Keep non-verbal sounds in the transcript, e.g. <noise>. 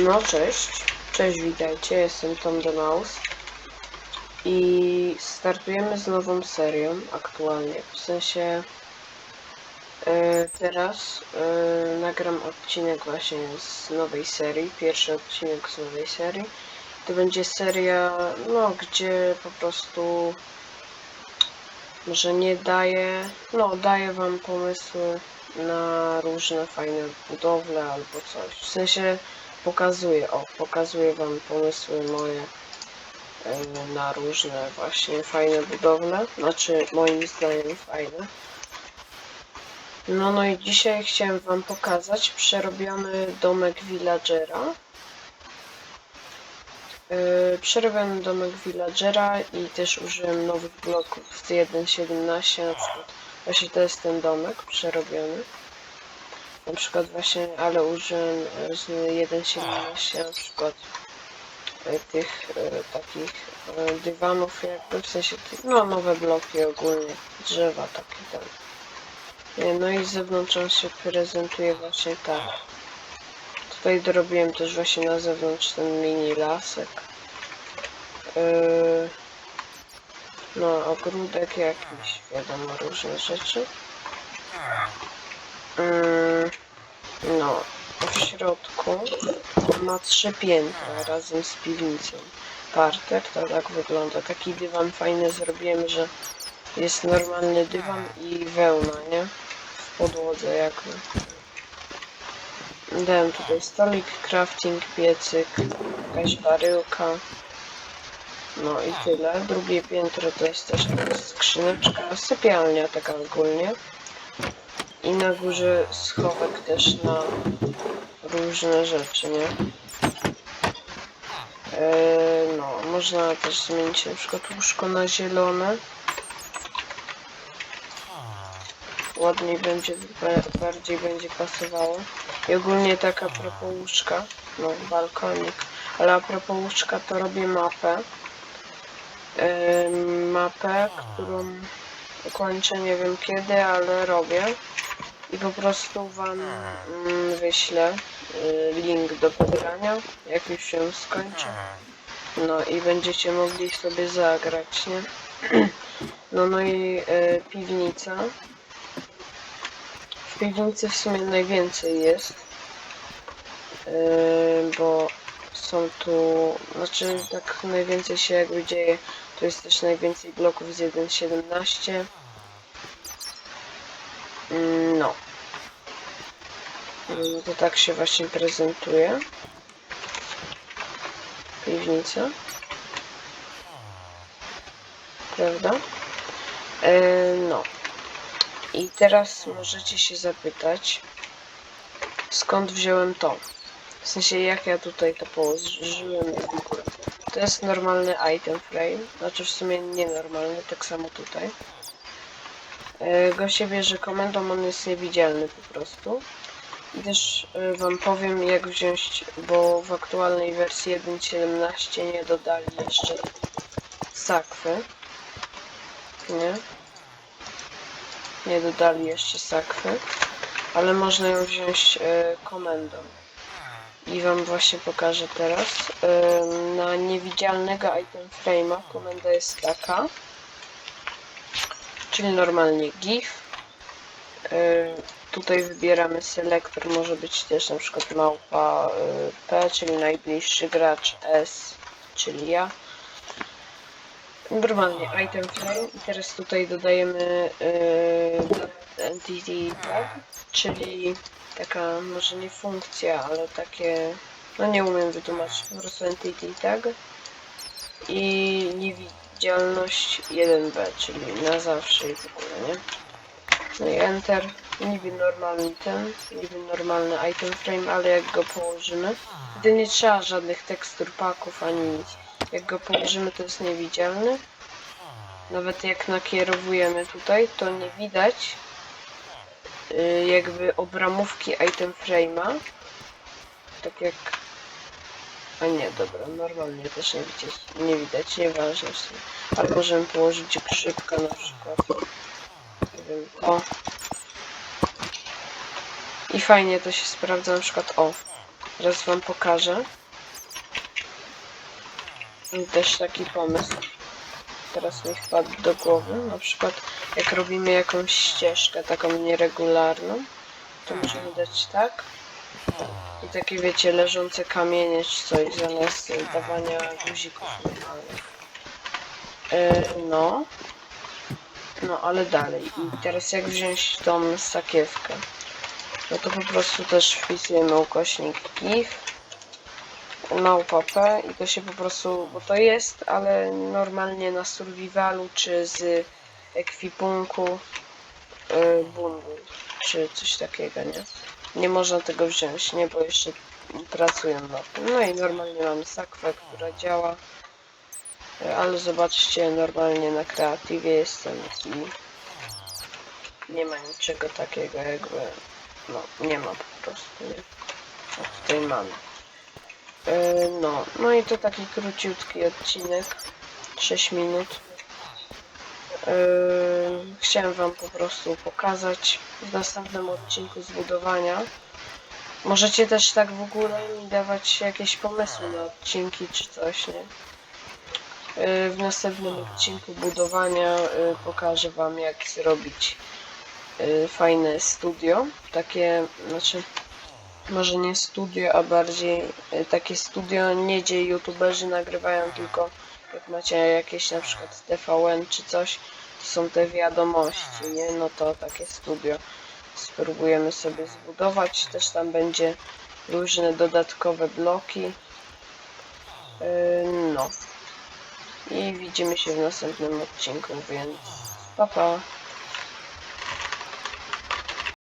No cześć, cześć witajcie, jestem Tom Mouse i startujemy z nową serią aktualnie, w sensie e, teraz e, nagram odcinek właśnie z nowej serii, pierwszy odcinek z nowej serii. To będzie seria, no gdzie po prostu że nie daje, no daje wam pomysły na różne fajne budowle albo coś. W sensie pokazuję, o, pokazuję wam pomysły moje na różne właśnie fajne budowle, znaczy moim zdaniem fajne. No no i dzisiaj chciałem wam pokazać przerobiony domek villagera. Yy, Przerobiony domek villagera i też użyłem nowych bloków z 1.17 na przykład. Właśnie to jest ten domek przerobiony. Na przykład właśnie, ale użyłem z 1.17 na przykład e, tych e, takich e, dywanów jakby, w sensie tych, no nowe bloki ogólnie, drzewa takie tam. No i z zewnątrz on się prezentuje właśnie tak. Tutaj dorobiłem też właśnie na zewnątrz ten mini lasek. No, ogródek jakiś, wiadomo, różne rzeczy. Yy, no, w środku ma trzy piętra razem z piwnicą. Parter to tak wygląda. Taki dywan fajny zrobiłem, że jest normalny dywan i wełna, nie? W podłodze jakby. Dałem tutaj stolik, crafting, piecyk, jakaś baryłka. No i tyle. Drugie piętro to jest też skrzyneczka, sypialnia taka ogólnie. I na górze schowek też na różne rzeczy, nie? Eee, no, można też zmienić na przykład łóżko na zielone. Ładniej będzie, ba- bardziej będzie pasowało. I ogólnie tak a propos łóżka, no balkonik, ale a propos łóżka to robię mapę. Ym, mapę, którą kończę nie wiem kiedy, ale robię. I po prostu wam mm, wyślę y, link do pobrania, jak już się skończy. No i będziecie mogli sobie zagrać, nie? <clears throat> No no i y, piwnica. W piwnicy w sumie najwięcej jest. Yy, bo są tu, znaczy tak najwięcej się jakby dzieje. Tu jest też najwięcej bloków z 1.17. Mm, No. Mm, To tak się właśnie prezentuje. Piwnica. Prawda? E, no. I teraz możecie się zapytać, skąd wziąłem to. W sensie, jak ja tutaj to położyłem. To jest normalny item frame, znaczy w sumie nienormalny, tak samo tutaj. E, Go się bierze komendą, on jest niewidzialny po prostu. I też e, wam powiem jak wziąć, bo w aktualnej wersji 1.17 nie dodali jeszcze sakwy. Nie? Nie dodali jeszcze sakwy, ale można ją wziąć e, komendą. I wam właśnie pokażę teraz. Na niewidzialnego item frame'a komenda jest taka. Czyli normalnie GIF. E, tutaj wybieramy selektor, może być też na przykład małpa e, P, czyli najbliższy gracz S, czyli ja. Normalnie item frame i teraz tutaj dodajemy e, entity tag, czyli taka może nie funkcja, ale takie no nie umiem wytłumaczyć, po prostu entity tag i niewidzialność 1b, czyli na zawsze i w ogóle, nie? No i enter, niby normalny ten, niby normalny item frame, ale jak go położymy, gdy nie trzeba żadnych tekstur paków ani nic. Jak go położymy to jest niewidzialny. Nawet jak nakierowujemy tutaj, to nie widać y, jakby obramówki item frame'a. Tak jak... A nie, dobra, normalnie też nie widać, nie widać, nieważne w sumie. Ale możemy położyć grzybka na przykład. Nie wiem, o. I fajnie to się sprawdza na przykład o. Teraz wam pokażę. I też taki pomysł. Teraz mi wpadł do głowy. Na przykład jak robimy jakąś ścieżkę taką nieregularną, to możemy dać tak. I takie wiecie, leżące kamienie czy coś zamiast y, dawania guzików normalnych. E, no. No ale dalej. I teraz jak wziąć tą sakiewkę? No to po prostu też wpisujemy ukośnik GIF małpa P i to się po prostu, bo to jest, ale normalnie na survivalu czy z ekwipunku y, bundle, czy coś takiego, nie? Nie można tego wziąć, nie, bo jeszcze pracują nad tym. No i normalnie mamy sakwę, która działa, ale zobaczcie, normalnie na kreatywie jestem i nie ma niczego takiego jakby, no nie ma po prostu, nie? A tutaj mamy. Yy, No, no i to taki króciutki odcinek, 6 minut. Yy, Chciałem wam po prostu pokazać w następnym odcinku zbudowania. Możecie też tak w ogóle mi dawać jakieś pomysły na odcinki czy coś, nie? Yy, W następnym odcinku budowania yy, pokażę wam jak zrobić fajne studio. Takie, znaczy może nie studio, a bardziej takie studio, nie gdzie youtuberzy nagrywają, tylko jak macie jakieś na przykład TVN czy coś, to są te wiadomości, nie? No to takie studio spróbujemy sobie zbudować. Też tam będzie różne dodatkowe bloki. Yy, No. I widzimy się w następnym odcinku, więc pa pa.